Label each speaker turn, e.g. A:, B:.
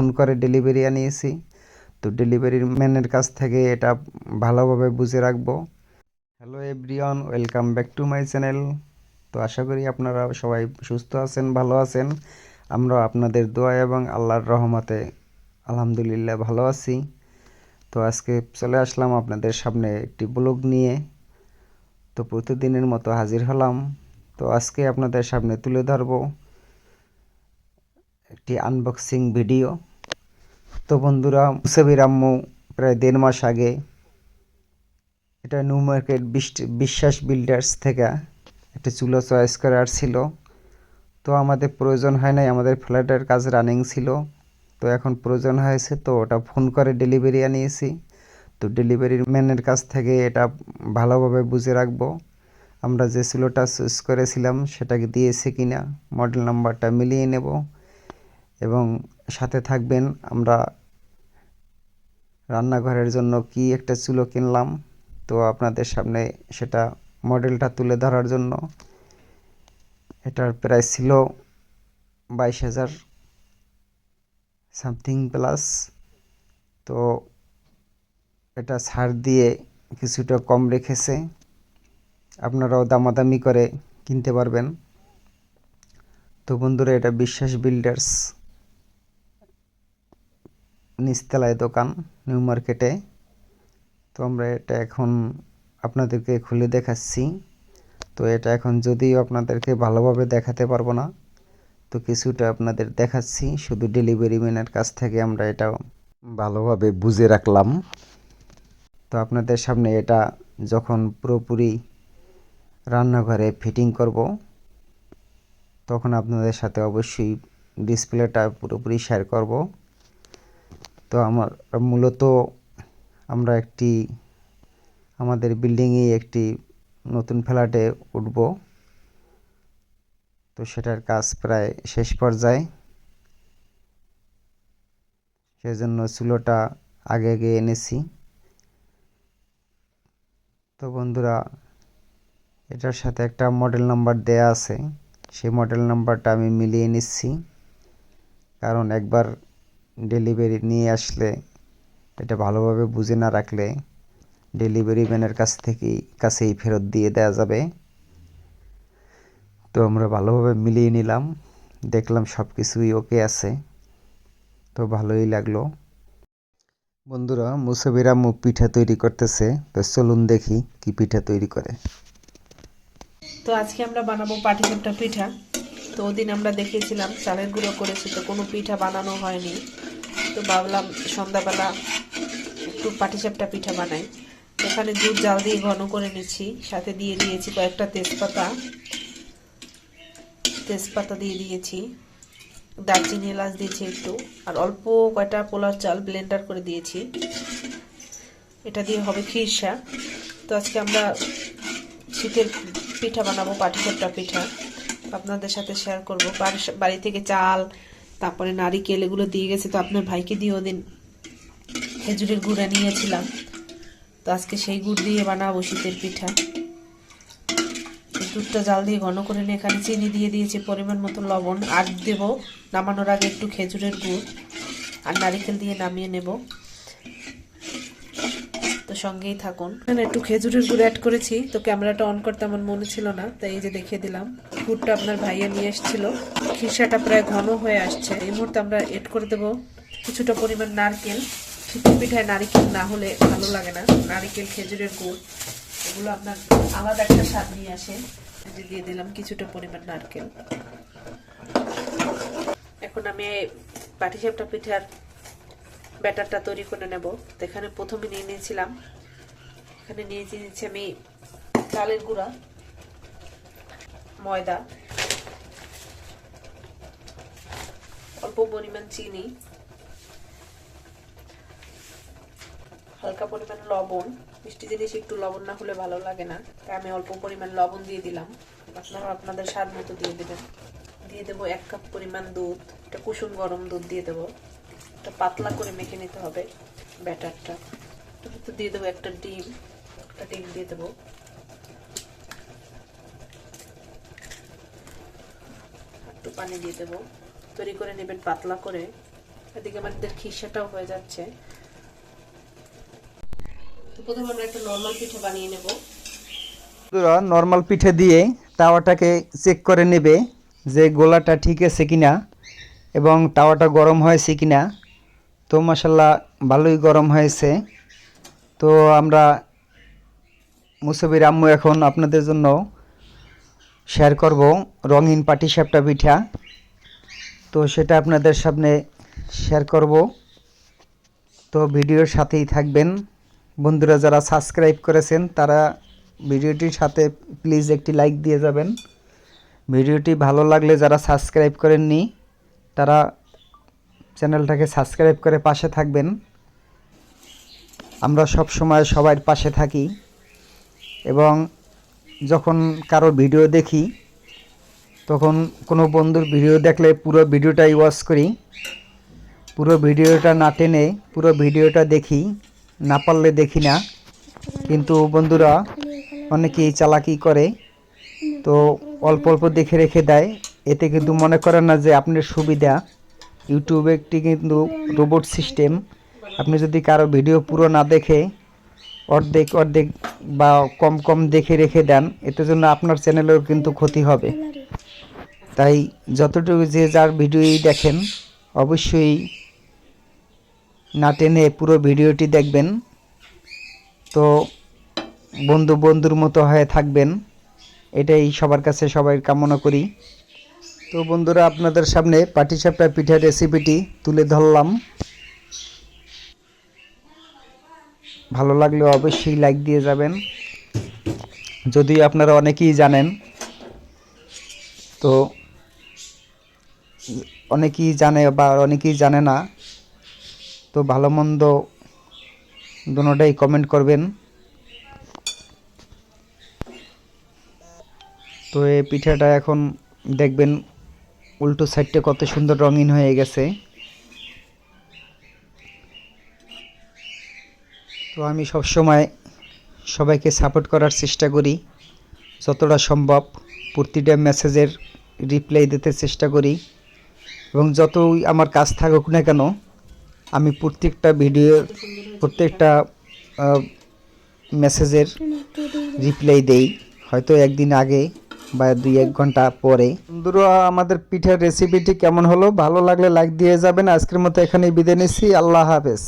A: Phone করে delivery আনিয়েছি। তো ডেলিভারির ম্যানের কাছ থেকে এটা ভালোভাবে বুঝে রাখব। Hello everyone, welcome back to my channel. তো আশা করি আপনারা সবাই সুস্থ আছেন, ভালো আছেন। আমরা আপনাদের দোয়া এবং আল্লাহর রহমতে আলহামদুলিল্লাহ ভালো আছি। তো আজকে চলে আসলাম আপনাদের সামনে একটি ব্লগ নিয়ে। তো প্রতিদিনের মতো হাজির হলাম। তো আজকে আপনাদের সামনে তুলে ধরবো একটি আনবক্সিং ভিডিও তো বন্ধুরা, মুসাবির আম্মু প্রায় দেড় মাস আগে এটা নিউ মার্কেট বিশ্বাস বিল্ডার্স থেকে একটা চুলো চয়েস করে আসছিল তো আমাদের প্রয়োজন হয় নাই, আমাদের ফ্ল্যাটের কাজ রানিং ছিল। তো এখন প্রয়োজন হয়েছে, তো ওটা ফোন করে ডেলিভারি আনিয়েছি। তো ডেলিভারির ম্যানের কাছ থেকে এটা ভালোভাবে বুঝে রাখব। আমরা যে চুলোটা চুজ করেছিলাম, সেটাকে দিয়েছে কিনা মডেল নাম্বারটা মিলিয়ে নেব। এবং সাথে থাকবেন আমরা রান্নাঘরের জন্য কি একটা চুলো কিনলাম। তো আপনাদের সামনে সেটা মডেলটা তুলে ধরার জন্য। এটার প্রাইস ছিল বাইশ হাজার সামথিং প্লাস। তো এটা ছাড় দিয়ে কিছুটা কম রেখেছে। আপনারাও দামাদামি করে কিনতে পারবেন। তো বন্ধুরা, এটা বিশ্বাস বিল্ডার্স। নিচতলায় দোকান নিউ মার্কেটে তো আমরা এটা এখন আপনাদেরকে খুলে দেখাচ্ছি। তো এটা এখন যদিও আপনাদেরকে ভালোভাবে দেখাতে পারব না, তো কিছুটা আপনাদের দেখাচ্ছি। শুধু ডেলিভারি ম্যানের কাছ থেকে আমরা এটা ভালোভাবে বুঝে রাখলাম। তো আপনাদের সামনে এটা যখন পুরোপুরি রান্নাঘরে ফিটিং করব, তখন আপনাদের সাথে অবশ্যই ডিসপ্লেটা পুরোপুরি শেয়ার করব। তো আমার, মূলত আমরা একটি, আমাদের বিল্ডিংয়ে একটি নতুন ফ্ল্যাটে উঠব। তো সেটার কাজ প্রায় শেষ পর্যায়ে। সেজন্য চুলোটা আগে আগে এনেছি। তো বন্ধুরা, এটার সাথে একটা মডেল নাম্বার দেয়া আছে। সেই মডেল নাম্বারটা আমি মিলিয়ে নিচ্ছি। কারণ একবার ডেলিভারি নিয়ে আসলে এটা ভালোভাবে বুঝে না রাখলে ডেলিভারি ম্যানের কাছ থেকেই কাছেই ফেরত দিয়ে দেওয়া যাবে। তো আমরা ভালোভাবে মিলিয়ে নিলাম, দেখলাম সব কিছুই ওকে আছে। তো ভালোই লাগল। বন্ধুরা, মুসাবিরা মুখ পিঠা তৈরি করতেছে, তো চলুন দেখি কি পিঠা তৈরি করে।
B: তো আজকে আমরা বানাবো পাটিসাপটা পিঠা। তো ওদিন আমরা দেখেছিলাম চালের গুঁড়ো করেছি, তো কোনো পিঠা বানানো হয়নি। তো ভাবলাম সন্ধ্যাবেলা একটু পাটিসাপটা পিঠা বানাই। এখানে দুধ, জাল দিয়ে ঘন করে নিচ্ছি, সাথে দিয়ে দিয়েছি কয়েকটা তেজপাতা। তেজপাতা দিয়ে দিয়েছি, দারচিনি এলাচ দিয়েছি একটু, আর অল্প কয়টা পোলার চাল ব্লেন্ডার করে দিয়েছি। এটা দিয়ে হবে খিরসা তো আজকে আমরা শীতের পিঠা বানাবো, পাটিসাপটা পিঠা। আপনাদের সাথে শেয়ার করব। বাড়ি- থেকে চাল, তারপরে নারিকেল, এগুলো দিয়ে গেছে তো আপনার ভাইকে দিয়ে ওদিন খেজুরের গুঁড়া নিয়েছিলাম তো আজকে সেই গুড় দিয়ে বানাবো শীতের পিঠা। দুধটা জাল দিয়ে ঘন করে নিয়ে এখানে চিনি দিয়ে দিয়েছি, পরিমাণ মতো লবণ। আর দেবো, নামানোর আগে একটু খেজুরের গুড়। আর নারিকেল দিয়ে নামিয়ে নেব। সঙ্গেই থাকুন। এখানে একটু খেজুরের গুড় অ্যাড করেছি। তো ক্যামেরাটা অন করতে আমার মনে ছিল না, তাই এই যে দেখিয়ে দিলাম। গুড়টা আপনার ভাইয়া নিয়ে এসেছিল। খিসাটা প্রায় ঘন হয়ে আসছে। এই মুহূর্তে আমরা এড করে দেবো কিছুটা পরিমাণ নারকেল। শীতের পিঠায় নারিকেল না হলে ভালো লাগে না। নারিকেল, খেজুরের গুড়, এগুলো আপনার আলাদা একটা স্বাদ নিয়ে আসে। দিয়ে দিলাম কিছুটা পরিমাণ নারকেল। এখন আমি পাটিসাপটা পিঠার ব্যাটারটা তৈরি করে নেব। তো এখানে প্রথমে নিয়ে নিয়েছিলাম। এখানে নিয়ে নিয়েছি আমি চালের গুঁড়া, ময়দা, অল্প পরিমাণ চিনি, হালকা পরিমাণ লবণ। মিষ্টি জিনিস একটু লবণ না হলে ভালো লাগে না। তাই আমি অল্প পরিমাণ লবণ দিয়ে দিলাম। আপনারা আপনাদের স্বাদ মতো দিয়ে দেবেন। দিয়ে দেবো এক কাপ পরিমাণ দুধ এটা কুসুম গরম দুধ দিয়ে দেবো। এটা পাতলা করে মেখে নিতে হবে ব্যাটারটা। তো দিয়ে দেবো একটা ডিম একটা ডিম দিয়ে দেবো। একটু পানি দিয়ে দেবো। তৈরি করে নেবেন পাতলা করে। এদিকে আমাদের খিসাটাও হয়ে যাচ্ছে। তো প্রথমে আমরা একটা নর্মাল পিঠে বানিয়ে নেব।
A: নর্মাল পিঠে দিয়ে তাওয়াটাকে চেক করে নেবে যে গোলাটা ঠিক আছে কিনা এবং তাওয়াটা গরম হয়েছে কিনা। তো মশাল্লা ভালোই গরম হয়েছে। তো আমরা মুসবির আম্মু এখন আপনাদের জন্য শেয়ার করব রঙিন পাটিসাপটা পিঠা। তো সেটা আপনাদের সামনে শেয়ার করব। তো ভিডিওর সাথেই থাকবেন। বন্ধুরা যারা সাবস্ক্রাইব করেছেন, তারা ভিডিওটির সাথে প্লিজ একটি লাইক দিয়ে যাবেন। ভিডিওটি ভালো লাগলে যারা সাবস্ক্রাইব করেননি, তারা চ্যানেলটাকে সাবস্ক্রাইব করে পাশে থাকবেন। আমরা সব সময় সবার পাশে থাকি এবং যখন কারও ভিডিও দেখি, তখন কোনো বন্ধুর ভিডিও দেখলে পুরো ভিডিওটাই ওয়াচ করি। পুরো ভিডিওটা না টেনে পুরো ভিডিওটা দেখি, না পারলে দেখি না। কিন্তু বন্ধুরা অনেকেই চালাকি করে, তো অল্প অল্প দেখে রেখে দেয়। এতে কিন্তু মনে করেন না যে আপনার সুবিধা। ইউটিউব একটি কিন্তু রোবট সিস্টেম আপনি যদি কারও ভিডিও পুরো না দেখে, অর্ধেক অর্ধেক বা কম কম দেখে রেখে দেন, এতে জন্য আপনার চ্যানেলেরও কিন্তু ক্ষতি হবে। তাই যতটুকু যে যার ভিডিওই দেখেন, অবশ্যই না টেনে পুরো ভিডিওটি দেখবেন। তো বন্ধু বন্ধুর মতো হয়ে থাকবেন। এটাই সবার কাছে সবাই কামনা করি। তো বন্ধুরা, আপনাদের সামনে পাটিসাপটা পিঠার রেসিপিটি তুলে ধরলাম। ভালো লাগলে অবশ্যই লাইক দিয়ে যাবেন। যদি আপনারা অনেকেই জানেন, তো অনেকেই জানে বা অনেকেই জানে না, তো ভালো মন্দ দুটাই কমেন্ট করবেন। তো এই পিঠাটা এখন দেখবেন উল্টো সাইডটা কত সুন্দর রঙিন হয়ে গেছে। তো আমি সব সময় সবাইকে সাপোর্ট করার চেষ্টা করি। যতটা সম্ভব প্রতিটা মেসেজের রিপ্লাই দিতে চেষ্টা করি। এবং যতই আমার কাজ থাকুক না কেন, আমি প্রত্যেকটা ভিডিও প্রত্যেকটা মেসেজের রিপ্লাই দেই। হয়তো একদিন আগে বা দুই এক ঘণ্টা পরে। বন্ধুরা, আমাদের পিঠার রেসিপিটি কেমন হলো? ভালো লাগলে লাইক দিয়ে যাবেন। আজকের মতো এখানেই বিদায় নিচ্ছি। আল্লাহ হাফেজ।